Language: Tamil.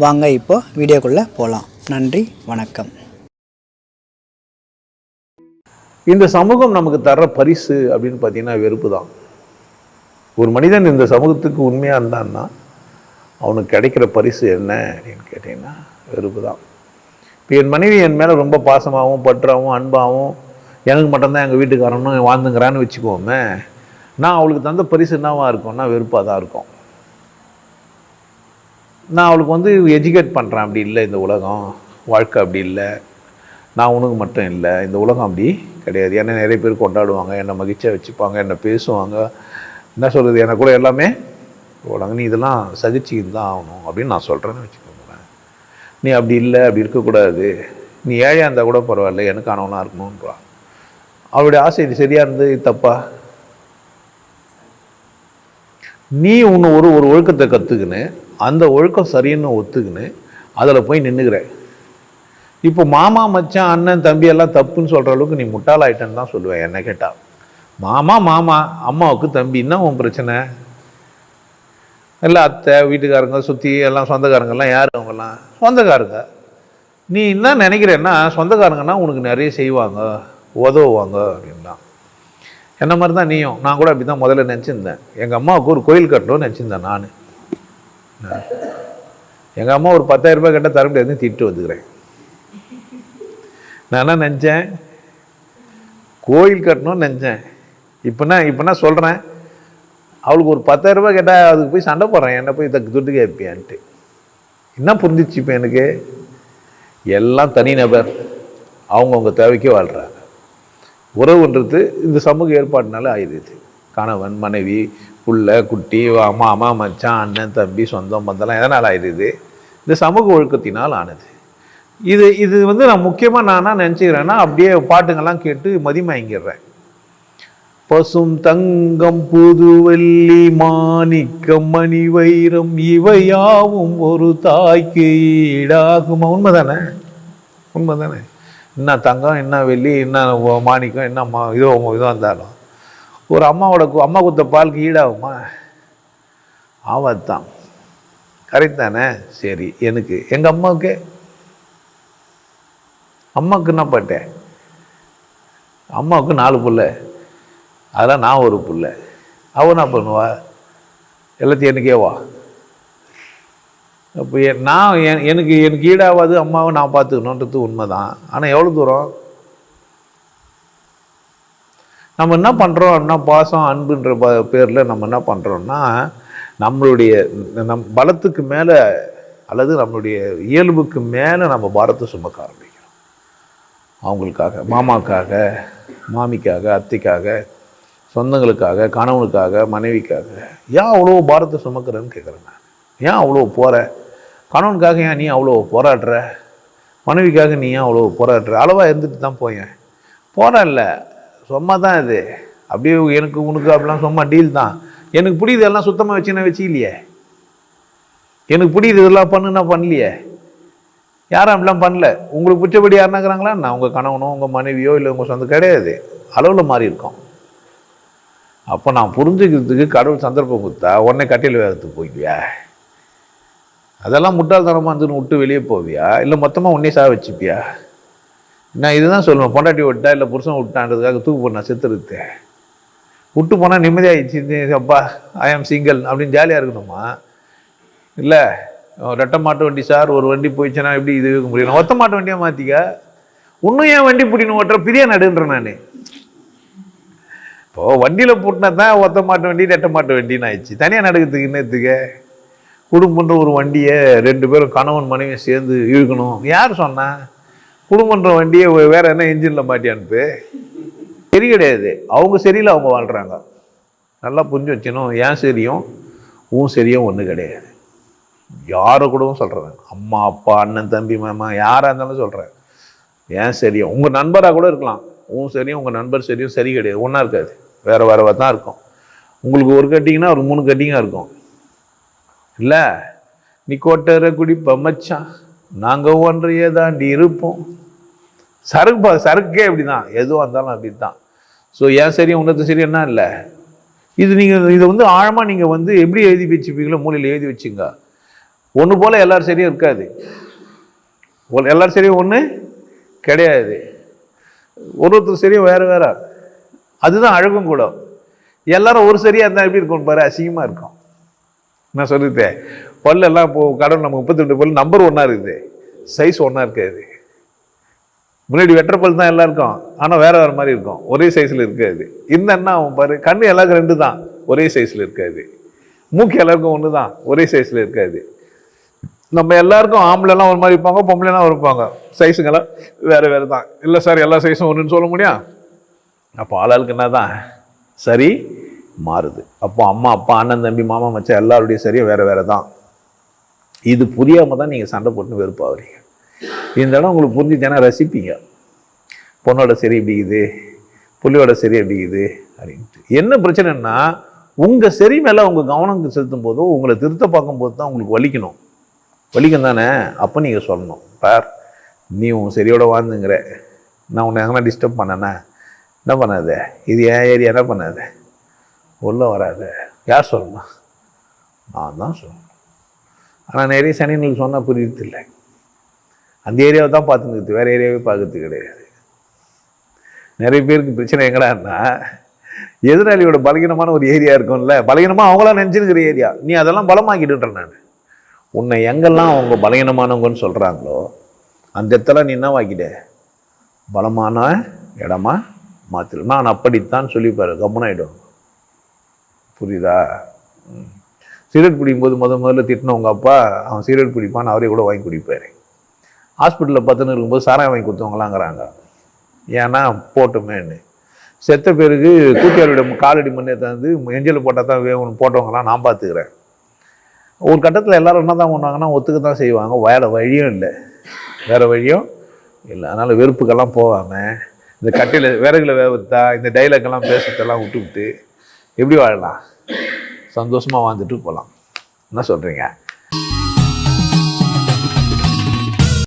வாங்க இப்போ வீடியோக்குள்ளே போகலாம் நன்றி வணக்கம். இந்த சமூகம் நமக்கு தர்ற பரிசு அப்படின்னு பார்த்தீங்கன்னா வெறுப்பு தான். ஒரு மனிதன் இந்த சமூகத்துக்கு உண்மையாக இருந்தான்னா அவனுக்கு கிடைக்கிற பரிசு என்ன அப்படின்னு கேட்டிங்கன்னா வெறுப்பு தான். இப்போ என் மனைவி என் மேலே ரொம்ப பாசமாகவும் பற்றாகவும் அன்பாகவும் எனக்கு மட்டும்தான் எங்கள் வீட்டுக்காரனும் வாழ்ந்துங்கிறான்னு வச்சுக்கோமே நான் அவளுக்கு தந்த பரிசு என்னவா இருக்கும்னா வெறுப்பாக தான் இருக்கும். நான் அவளுக்கு வந்து எஜுகேட் பண்ணுறேன் அப்படி இல்லை இந்த உலகம் வாழ்க்கை அப்படி இல்லை. நான் உனக்கு மட்டும் இல்லை. இந்த உலகம் அப்படி கிடையாது. என்னை நிறைய பேர் கொண்டாடுவாங்க என்னை மகிழ்ச்சியாக வச்சுப்பாங்க என்னை பேசுவாங்க. என்ன சொல்கிறது எனக்கு கூட எல்லாமே உலகம் நீ இதெல்லாம் சகிச்சுக்கிட்டு தான் ஆகணும் அப்படின்னு நான் சொல்கிறேன்னு வச்சுக்கோங்களேன். நீ அப்படி இல்லை அப்படி இருக்கக்கூடாது. நீ ஏழையாக இருந்தால் கூட பரவாயில்ல எனக்கு ஆனவனாக இருக்கணுன்றா அவளுடைய ஆசை இது சரியாக இருந்தது தப்பா? நீ ஒன்று ஒரு ஒரு ஒழுக்கத்தை கற்றுக்கின்னு அந்த ஒழுக்கம் சரின்னு ஒத்துக்கின்னு அதில் போய் நின்றுக்கிற இப்போ மாமா மச்சான் அண்ணன் தம்பி எல்லாம் தப்புன்னு சொல்கிற அளவுக்கு நீ முட்டாளாயிட்டேன்னு தான் சொல்லுவேன் என்ன கேட்டால் மாமா மாமா அம்மாவுக்கு தம்பி என்ன உன் பிரச்சனை? இல்லை அத்தை வீட்டுக்காரங்க சுற்றி எல்லாம் சொந்தக்காரங்கெல்லாம் யார் அவங்கெல்லாம்? சொந்தக்காரங்க. நீ என்ன நினைக்கிறேன்னா சொந்தக்காரங்கன்னா உனக்கு நிறைய செய்வாங்க உதவுவாங்க அப்படின்லாம் என்ன மாதிரி தான் நீயும்? நான் கூட அப்படி தான் முதல்ல நினச்சிருந்தேன். எங்கள் அம்மாவுக்கு ஒரு கோயில் கட்டணும்னு நினச்சிருந்தேன் நான். எங்கள் அம்மா ஒரு பத்தாயிரம் ரூபாய் கேட்டால் தர முடியாதுன்னு திட்டு வந்துக்கிறேன். நான் என்ன நினச்சேன்? கோயில் கட்டணும்னு நினச்சேன். இப்போனா இப்போனா இப்போ நான் சொல்கிறேன் அவளுக்கு ஒரு பத்தாயிரம் ரூபாய் கேட்டால் அதுக்கு போய் சண்டை போடுறேன். என்ன போய் தக்கு துட்டு கேட்பியான்ட்டு. என்ன புரிஞ்சிச்சு இப்போ எனக்கு? எல்லாம் தனிநபர் அவங்கவுங்க தேவைக்கு வாழ்கிறாங்க உறவுன்றது இந்த சமூக ஏற்பாடுனால ஆயிடுது. கணவன் மனைவி புள்ள குட்டி அம்மா அம்மா மச்சான் அண்ணன் தம்பி சொந்தம் பந்தெல்லாம் எதனால் ஆயிடுது? இந்த சமூக ஒழுக்கத்தினால் ஆனது. இது இது வந்து நான் முக்கியமாக நான் என்ன நினச்சிக்கிறேன்னா அப்படியே பாட்டுங்கெல்லாம் கேட்டு மதிமயங்கிடுறேன். பசும் தங்கம் புதுவெள்ளி மாணிக்கம் மணி வைரம் இவையாவும் ஒரு தாய்க்கு ஈடாகுமா? உண்மைதானே? உண்மைதானே? என்ன தங்கம் என்ன வெள்ளி என்ன மாணிக்கம் என்ன மா இதோ இதோ இருந்தாலும் ஒரு அம்மாவோட கு- அம்மா குத்த பாலுக்கு ஈடாகுமா? ஆவத்தான் கரெக்ட் தானே சரி எனக்கு எங்கள் அம்மாவுக்கு? அம்மாவுக்கு என்ன பட்டேன் அம்மாவுக்கு நாலு புள்ள. அதெல்லாம் நான் ஒரு புள்ள. அவ என்ன பண்ணுவா? எல்லாத்தையும் எனக்கேவா அப்போ நான் எனக்கு எனக்கு ஈடாகாது அம்மாவை நான் பார்த்துக்கணுன்றது உண்மை தான் ஆனால் எவ்வளோ தூரம்? நம்ம என்ன பண்ணுறோம் அப்படின்னா பாசம் அன்புன்ற ப பேரில் நம்ம என்ன பண்ணுறோம்னா நம்மளுடைய நம் பலத்துக்கு மேலே அல்லது நம்மளுடைய இயல்புக்கு மேலே நம்ம பாரத்தை சுமக்க ஆரம்பிக்கிறோம். அவங்களுக்காக மாமாக்காக மாமிக்காக அத்தைக்காக சொந்தங்களுக்காக கணவனுக்காக மனைவிக்காக. ஏன் அவ்வளோ பாரத்தை சுமக்கிறேன்னு கேட்குறேன் நான். ஏன் அவ்வளோ போகிற கணவனுக்காக ஏன் நீ அவ்வளோ போராடுற? மனைவிக்காக நீ ஏன் அவ்வளோ போராடுற? அளவாக இருந்துட்டு தான் போயேன். போராடல சும்மா தான் இது. அப்படியே எனக்கு உனக்கு அப்படிலாம் சும்மா டீல் தான். எனக்கு பிடிக்குது எல்லாம் சுத்தமாக வச்சுன்னு வச்சு இல்லையே எனக்கு பிடிக்குது இதெல்லாம் பண்ணுன்னா பண்ணலையே. யாரும் அப்படிலாம் பண்ணல. உங்களுக்கு பிடிச்சபடி யாருனாக்குறாங்களா நான் உங்கள் கணவனோ உங்கள் மனைவியோ இல்லை உங்கள் சொந்த கிடையாது. அளவில் மாறி இருக்கோம். அப்போ நான் புரிஞ்சுக்கிறதுக்கு கடவுள் சந்தர்ப்பம் கொடுத்தா உடனே கட்டையில் வேகத்துக்கு போய்க்குவியா? அதெல்லாம் முட்டாள்தனமாக இருந்துன்னு விட்டு வெளியே போவியா? இல்லை மொத்தமாக உன்னே சாக வச்சுப்பியா? நான் இதுதான் சொல்லுவேன் பொண்டாட்டி விட்டா இல்லை புருஷன் விட்டான்றதுக்காக தூக்கு போனா செத்துருது விட்டு போனால் நிம்மதியாகிடுச்சு அப்பா ஐ ஆம் சிங்கிள் அப்படின்னு ஜாலியாக இருக்கணுமா? இல்லை ரெட்டை மாட்டு வண்டி சார் ஒரு வண்டி போயிடுச்சுன்னா எப்படி இது இருக்க முடியும்? ஒத்த மாட்டு வண்டியாக மாற்றிக்க இன்னும் ஏன் வண்டி பிடினு ஓட்டுற பிரிய நடுன்றேன் நான். இப்போ வண்டியில் போட்டினா தான் ஒத்த மாட்டு வண்டி ரெட்டை மாட்டு வண்டின்னு ஆயிடுச்சு. தனியாக நடக்கிறதுக்கு என்னத்துக்கு குடும்பன்ற ஒரு வண்டியை ரெண்டு பேரும் கணவன் மனைவியும் சேர்ந்து இழுக்கணும். யார் சொன்னா? குடும்பன்ற வண்டியை வேறு வேற என்ன இன்ஜினில் மாட்டி அனுப்பு. சரி கிடையாது. அவங்க சரியில்லை அவங்க வாழ்கிறாங்க நல்லா புரிஞ்சு வச்சணும் ஏன் சரியும்? உன் சரியும் ஒன்று கிடையாது. யாரை கூடவும் சொல்கிறேன் அம்மா அப்பா அண்ணன் தம்பி மாமா யாராக இருந்தாலும் சொல்கிறேன் ஏன் சரியும்? உங்கள் நண்பராக கூட இருக்கலாம். உன் சரியும் உங்கள் நண்பர் சரியும் சரி கிடையாது. ஒன்றா இருக்காது. வேறு வேறு தான் இருக்கும். உங்களுக்கு ஒரு கட்டிங்கன்னா ஒரு மூணு கட்டிங்காக இருக்கும். இல்லை? நீ கோட்டரை குடிப்ப மச்சான். நாங்கள் ஒன்றையே தாண்டி இருப்போம். சரக்கு சரக்கே அப்படி தான் எதுவாக இருந்தாலும் அப்படி தான் ஸோ ஏன் சரி உன்னது சரி என்ன இல்லை? இது நீங்கள் இதை வந்து ஆழமாக நீங்கள் வந்து எப்படி எழுதி வச்சுப்பீங்களோ மூலையில் எழுதி வச்சுங்க. ஒன்று போல் எல்லாரும் சரியும் இருக்காது. எல்லாரும் சரியும் ஒன்று கிடையாது. ஒரு ஒருத்தர் சரியும் வேறு வேற. அதுதான் அழகும் கூட. எல்லாரும் ஒரு சரியாக இருந்தால் எப்படி இருக்கும் பாரு? அசிங்கமாக இருக்கும். நான் சொல்லிட்டேன் பல்லு எல்லாம் இப்போ கடன் நம்ம முப்பத்தெட்டு பல்லு நம்பர் ஒன்றா இருக்குது. சைஸ் ஒன்றா இருக்காது. முன்னாடி வெட்டுற தான் எல்லாம் இருக்கும். ஆனால் வேற வேறு மாதிரி இருக்கும். ஒரே சைஸில் இருக்காது. இந்த என்ன அவன் பாரு கண்ணு எல்லாருக்கும் ரெண்டு தான். ஒரே சைஸில் இருக்காது. மூக்கு எல்லாருக்கும் ஒன்று தான் ஒரே சைஸில் இருக்காது. நம்ம எல்லாருக்கும் ஆம்பளைலாம் ஒரு மாதிரி இருப்பாங்க பொம்பளைலாம் இருப்பாங்க. சைஸுங்கெல்லாம் வேறு வேறு தான். இல்லை சார் எல்லா சைஸும் ஒன்றுன்னு சொல்ல முடியும் அப்போ ஆளாளுக்கு என்ன தான் சரி மாறுது. அப்போ அம்மா அப்பா அண்ணன் தம்பி மாமா மச்சான் எல்லாருடைய சரியும் வேறு வேறு தான். இது புரியாமல் தான் நீங்கள் சண்டை போட்டு வெறுப்பாகிறீங்க இந்த இடம் உங்களுக்கு புரிஞ்சுச்சேன்னா ரசிப்பீங்க. பொண்ணோட சரி எப்படிக்குது புள்ளியோட சரி எப்படிக்குது அப்படின்ட்டு. என்ன பிரச்சனைன்னா உங்கள் சரி மேலே உங்கள் கவனம் செலுத்தும் போதோ உங்களை திருத்த பார்க்கும்போது தான் உங்களுக்கு வலிக்கணும். வலிக்கும் தானே? அப்போ நீங்கள் சொல்லணும். பார் நீ உன் சரியோட வாழ்ந்துங்கிற. நான் உன்னை எங்கன்னா டிஸ்டர்ப் பண்ணேனே? என்ன பண்ணாத? இது என் ஏரியா என்ன பண்ணாத? உள்ள வராத. யார் சொல்லணும்? நான் தான் சொல்லணும். ஆனால் நிறைய சனிங்களுக்கு சொன்னால் புரியுது இல்லை அந்த ஏரியாவை தான் பார்த்துன்னு வேறு ஏரியாவே பார்க்கறது கிடையாது. நிறைய பேருக்கு பிரச்சனை எங்கடான்னா எதிராளியோட பலகீனமான ஒரு ஏரியா இருக்கும்ல. பலகீனமாக அவங்களாம் நினச்சிருக்கிற ஏரியா. நீ அதெல்லாம் பலமாக்கிட்டுன்றேன் நான். உன்னை எங்கெல்லாம் அவங்க பலகீனமானவங்கன்னு சொல்கிறாங்களோ அந்த இடத்துல நீ என்ன வாக்கிட்ட பலமான இடமா மாற்றிடும் நான் அப்படித்தான் சொல்லிப்பாரு கம்மனாயிடும் புரியுதா? ம். சிகரெட் பிடிக்கும்போது முத முதல்ல திட்டின உங்கள் அப்பா அவன் சிகரெட் பிடிப்பான்னு அவரே கூட வாங்கி குடிப்பார். ஹாஸ்பிட்டலில் பத்துன்னு இருக்கும்போது சாராயம் வாங்கி கொடுத்தவங்களாங்கிறாங்க. ஏன்னா போட்டுமேன்னு செத்த பிறகு கூட்டியாரோட காலடி மண்ணை தந்து எஞ்சல் போட்டால் தான் வேணும் போட்டவங்களாம் நான் பார்த்துக்கிறேன் ஒரு கட்டத்தில் எல்லாரும் என்ன தான் பண்ணுவாங்கன்னா ஒத்துக்க தான் செய்வாங்க. வேற வழியும் இல்லை. வேறு வழியும் இல்லை. அதனால் வெறுப்புக்கெல்லாம் போகாமல் இந்த கட்டையில் விறகுல வேவத்தா இந்த டைலாக் பேசுறதெல்லாம் பேசுறதெல்லாம் விட்டுவிட்டு எப்படி வாழலாம்? சந்தோஷமாக வாழ்ந்துட்டு போகலாம் என்ன சொல்கிறீங்க